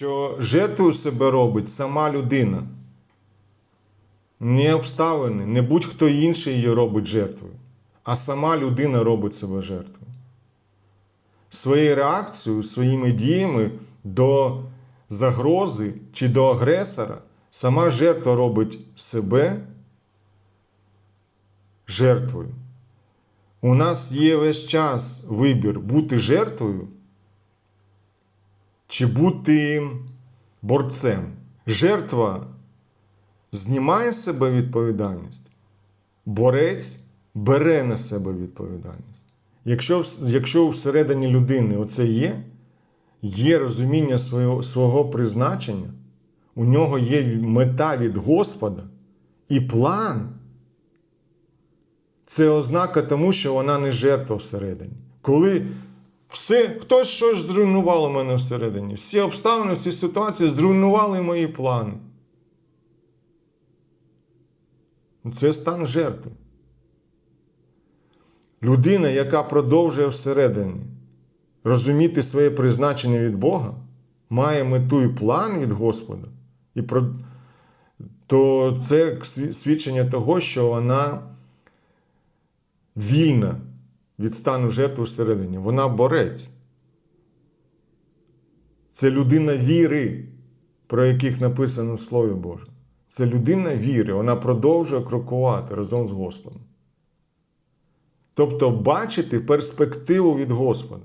що жертвою себе робить сама людина. Не обставини, не будь-хто інший її робить жертвою, а сама людина робить себе жертвою. Своєю реакцією, своїми діями до загрози чи до агресора сама жертва робить себе жертвою. У нас є весь час вибір бути жертвою чи бути борцем. Жертва знімає з себе відповідальність, борець бере на себе відповідальність. Якщо, якщо всередині людини оце є, є розуміння свого, свого призначення, у нього є мета від Господа і план. Це ознака тому, що вона не жертва всередині. Коли все, хтось щось зруйнувало мене всередині, всі обставини, всі ситуації зруйнували мої плани. Це стан жертви. Людина, яка продовжує всередині розуміти своє призначення від Бога, має мету і план від Господа, і про... то це свідчення того, що вона вільна від стану жертви всередині. Вона борець. Це людина віри, про яких написано в Слові Боже. Це людина віри, вона продовжує крокувати разом з Господом. Тобто бачити перспективу від Господа.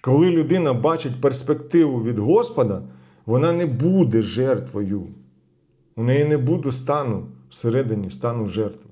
Коли людина бачить перспективу від Господа, вона не буде жертвою. У неї не буде стану всередині стану жертви.